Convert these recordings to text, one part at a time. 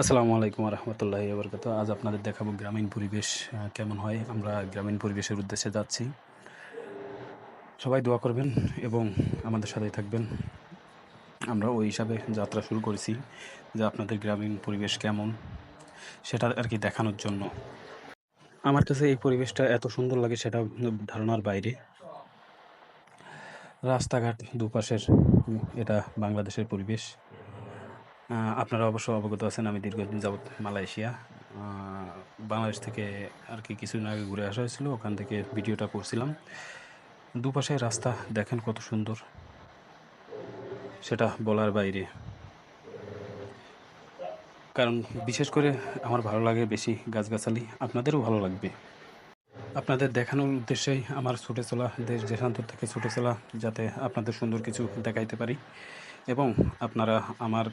আসসালামু আলাইকুম রহমতুল্লাহ বরকত আজ আপনাদের দেখাবো গ্রামীণ পরিবেশ কেমন হয়। আমরা গ্রামীণ পরিবেশের উদ্দেশ্যে যাচ্ছি। সবাই দোয়া করবেন এবং আমাদের সাথেই থাকবেন। আমরা ওই হিসাবে যাত্রা শুরু করেছি যে আপনাদের গ্রামীণ পরিবেশ কেমন, সেটা আর কি দেখানোর জন্য। আমার কাছে এই পরিবেশটা এত সুন্দর লাগে সেটা ধারণার বাইরে। রাস্তাঘাট দুপাশের, এটা বাংলাদেশের পরিবেশ। আপনারা অবশ্য অবগত আছেন, আমি দীর্ঘদিন যাবৎ মালয়েশিয়া বাংলাদেশ থেকে আর কি কিছুদিন আগে ঘুরে আসা হয়েছিল, ওখান থেকে ভিডিওটা করছিলাম। দুপাশে রাস্তা, দেখেন কত সুন্দর। সেটা বলার বাইরে। কারণ বিশেষ করে আমার ভালো লাগে বেশি গাছগাছালি, আপনাদেরও ভালো লাগবে। আপনাদের দেখানোর উদ্দেশ্যেই আমার ছুটে চলা দেশ দেশান্তর থেকে ছুটে চলা, যাতে আপনাদের সুন্দর কিছু দেখাইতে পারি। এবং আপনারা আমার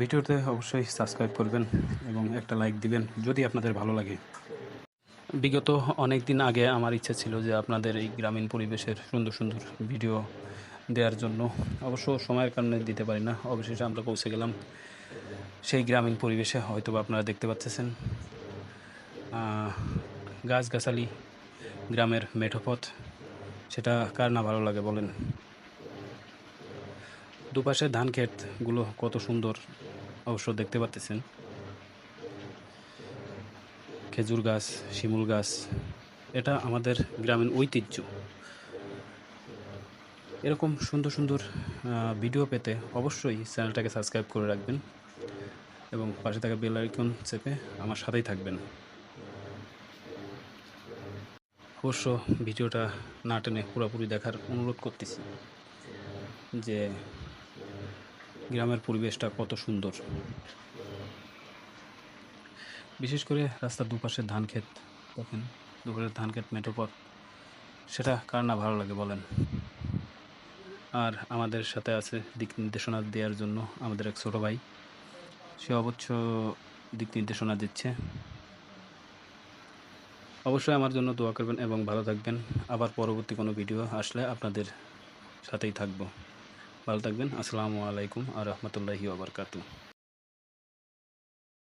ভিডিওতে অবশ্যই সাবস্ক্রাইব করবেন এবং একটা লাইক দিবেন যদি আপনাদের ভালো লাগে। বিগত অনেক দিন আগে আমার ইচ্ছা ছিল যে আপনাদের এই গ্রামীণ পরিবেশের সুন্দর সুন্দর ভিডিও দেওয়ার জন্য। অবশ্য সময়ের কারণে দিতে পারি না, অবশেষে আমরা পৌঁছে গেলাম। সেই গ্রামীণ পরিবেশে হয়তো আপনারা দেখতে পাচ্ছেন গাছগাছালি গ্রামের মেঠোপথ। সেটা কার না ভালো লাগে বলেন? দুপাশে ধান ক্ষেতগুলো কত সুন্দর অবশ্য দেখতে পাচ্ছেন খেজুর গাছ, শিমুল গাছ, এটা আমাদের গ্রামীণ ঐতিহ্য। এরকম সুন্দর সুন্দর ভিডিও পেতে অবশ্যই চ্যানেলটাকে সাবস্ক্রাইব করে রাখবেন এবং পাশে থাকা বেল আইকন চেপে আমার সাথেই থাকবেন। অবশ্য ভিডিওটা না টেনে পুরোপুরি দেখার অনুরোধ করতেছি যে গ্রামের পরিবেশটা কত সুন্দর। বিশেষ করে রাস্তার দুপাশে ধান ক্ষেত দেখেন দুপাশের ধান ক্ষেত মেঠোপথ সেটা কার না ভালো লাগে বলেন। আর আমাদের সাথে আছে দিক নির্দেশনা দেওয়ার জন্য আমাদের এক ছোটো ভাই, সে অবশ্য দিক নির্দেশনা দিচ্ছে। অবশ্যই আমার জন্য দোয়া করবেন এবং ভালো থাকবেন। আবার পরবর্তী কোনো ভিডিও আসলে আপনাদের সাথেই থাকব। ভালো থাকবেন। আসসালামু আলাইকুম আর রহমতুল্লাহি আবরকাতু